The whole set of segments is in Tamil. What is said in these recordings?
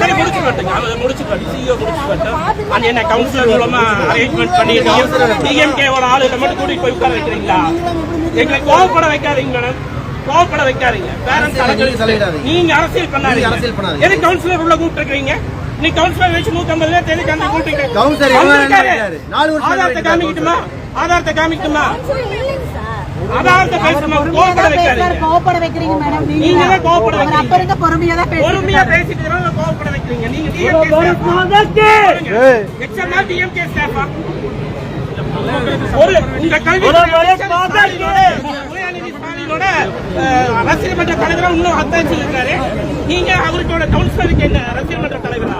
சரி முடிச்சு கட்டுங்க. அவர் முடிச்சு கட்டு. சிஇஓ முடிச்சு கட்டு. அந்த என்ன கவுன்சிலர் மூலமா அரேஞ்ச்மெண்ட் பண்ணிருக்கீங்க டிஎம்கேவோட ஆளுகளை மட்டும் கூட்டிட்டு போய் உட்கார வைக்கிறீங்களா? எங்களை கோவப்பட வைக்காதீங்க மேடம் கோவப்பட வைக்காதீங்க. பேரண்ட்ஸ் நீங்க அரசியல் நீங்க அரசியல் பண்ணாதீங்க. பண்ணாதீங்க. எதுக்கு கவுன்சிலர் உள்ள கூப்பிட்டு இருக்கீங்க நீ கவுன்சிலர் வச்சு நூத்தி ஐம்பது பேர் கூப்பிட்டு கவுன்சிலர் ஆதாரத்தை காமிக்கட்டுமா? ஆதாரத்தை காமிக்கட்டுமா? இல்லைங்க சார் ஆதாரத்தை பேசணுமா கோவப்பட வைக்காதீங்க. கோவப்பட வைக்கிறீங்க மேடம். நீங்க தான் கோவப்பட வைக்கிறீங்க. அப்ப இருக்க பொறுமையா தான் பொறுமையா பேசிட்டு கோவப்பட வைக்கிறீங்க? நீங்க டிஎம்கே எக்ஸாமா டிஎம்கே ஸ்டாஃபா ஒரு இந்த கல்வி உதயநிதி ஸ்டாலினோட அஹ், அரசியல் மன்ற தலைவரா? இன்னும் அத்தாச்சி இருக்காரு நீங்க அவருக்கோட கவுன்சிலருக்கு என்ன? அரசியல் மன்ற தலைவரா?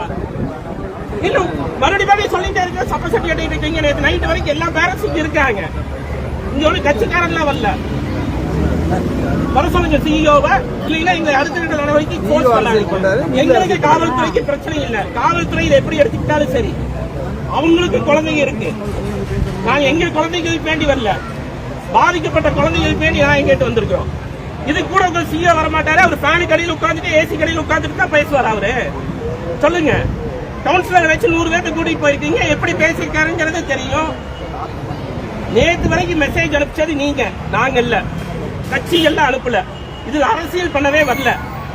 இன்னும் மறுபடியும் மறுபடியும் சொல்லிட்டே இருக்க சப்ப சட்டி கட்டிட்டு இருக்கீங்க நேற்று நைட் வரைக்கும் எல்லா பேரண்ட்ஸ் இங்க இருக்காங்க இங்க ஒரு கட்சிக்காரன்லாம் வரல. வர சொல்லுங்க சிஇஓவை இல்லைன்னா எங்க அடுத்த நடவடிக்கை போஸ்ட் பண்ணாங்க எங்களுக்கு காவல்துறைக்கு பிரச்சனை இல்ல. காவல்துறையில எப்படி எடுத்துக்கிட்டாலும் சரி. அவங்களுக்கு குழந்தைங்க இருக்கு. நாங்க எங்க குழந்தைங்களுக்கு வேண்டி வரல. பாதிக்கப்பட்ட குழந்தைங்களுக்கு வேண்டி நான் எங்கிட்ட வந்திருக்கோம் இது கூட உங்க சிஓ வர மாட்டாரு அவர் ஃபேனு கடையில் உட்காந்துட்டு ஏசி கடையில் உட்காந்துட்டு தான் பேசுவார் அவரு. சொல்லுங்க. கவுன்சிலர் வச்சு நூறு பேர்த்த கூட்டிட்டு போயிருக்கீங்க. எப்படி பேசியிருக்காருங்கிறது தெரியும். நேற்று வரைக்கும் மெசேஜ் அனுப்பிச்சது நீங்க. நாங்க இல்ல. கட்சிகள்லாம் அனுப்பல. இது அரசியல் பண்ணவே வரல.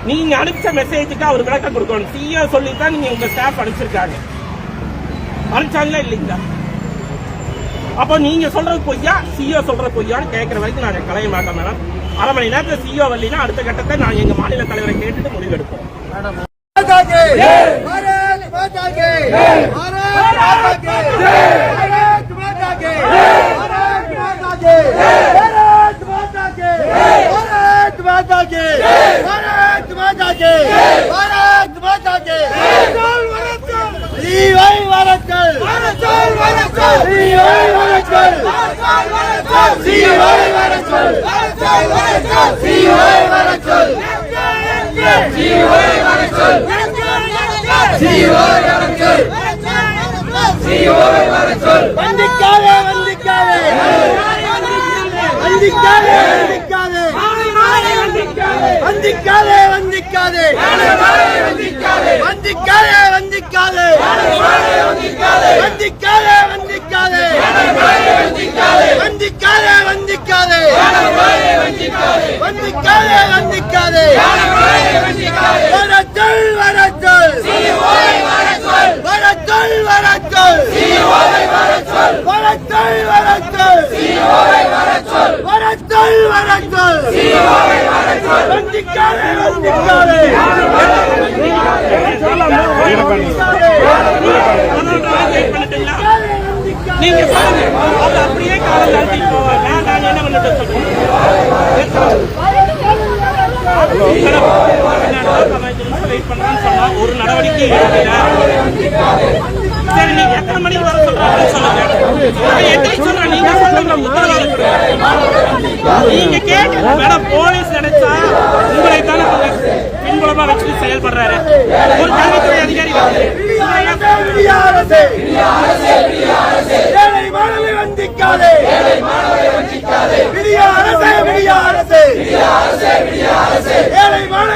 நீங்க அனுப்பிச்ச மெசேஜுக்கு அவர் விளக்கம் கொடுக்கணும். சிஓ சொல்லி தான் நீங்க உங்க ஸ்டாஃப் அனுப்பிச்சிருக்காங்க. அனுப்பிச்சாங்களா இல்லைங்களா? அப்போ நீங்க சொல்றது பொய்யா? சிஓ சொல்ற பொய்யான்னு கேட்கற வரைக்கும் நாங்க கலைய மாட்டோம் மேடம் அரை மணி நேரத்தில் சிஓ வரலாம் அடுத்த கட்டத்தை நாங்க எங்க மாநில தலைவரை கேட்டுட்டு முடிவெடுப்போம். மேடம் பாரத் माता के। भारत माता के। भारत माता के। जीवाई भारत कर भारत कर जीवाई भारत कर जीवाई भारत कर जीवाई भारत कर जीवाई भारत कर जीवाई भारत कर जीवाई भारत कर वंदिकाले वंदिकाले वंदिकाले वंदिकाले வந்திக்காதே. வந்திக்காதே வந்திக்காதே. வந்திக்காதே. வந்திக்காதே வந்திக்காதே. வந்திக்காதே. வந்திக்காதே வந்திக்காதே. வந்திக்காதே. வந்திக்காதே வரத்தல் வரத்தல் வரத்தல் வரத்தல் வரத்தல் வரத்தல் வரத்தல் வந்திக்காதே. வந்திக்காதே நீங்க சொல்லுங்க அது அப்படியே காலம் நடத்திட்டு போவாங்க நான் என்ன பண்ணிட்டு சொல்றேன் வெயிட் பண்றேன்னு சொன்னா ஒரு நடவடிக்கை எடுக்கல சரி நீங்க எத்தனை மணிக்கு வர சொல்றாங்கன்னு சொல்லுங்க. நீங்க கேட்டு மேடம் போலீஸ் நினைச்சா உங்களை தானே பின்புலமா வச்சு செயல்படுறாரு. ஒரு கல்வித்துறை அதிகாரி வந்திக்காதே ஏழை மாணவரை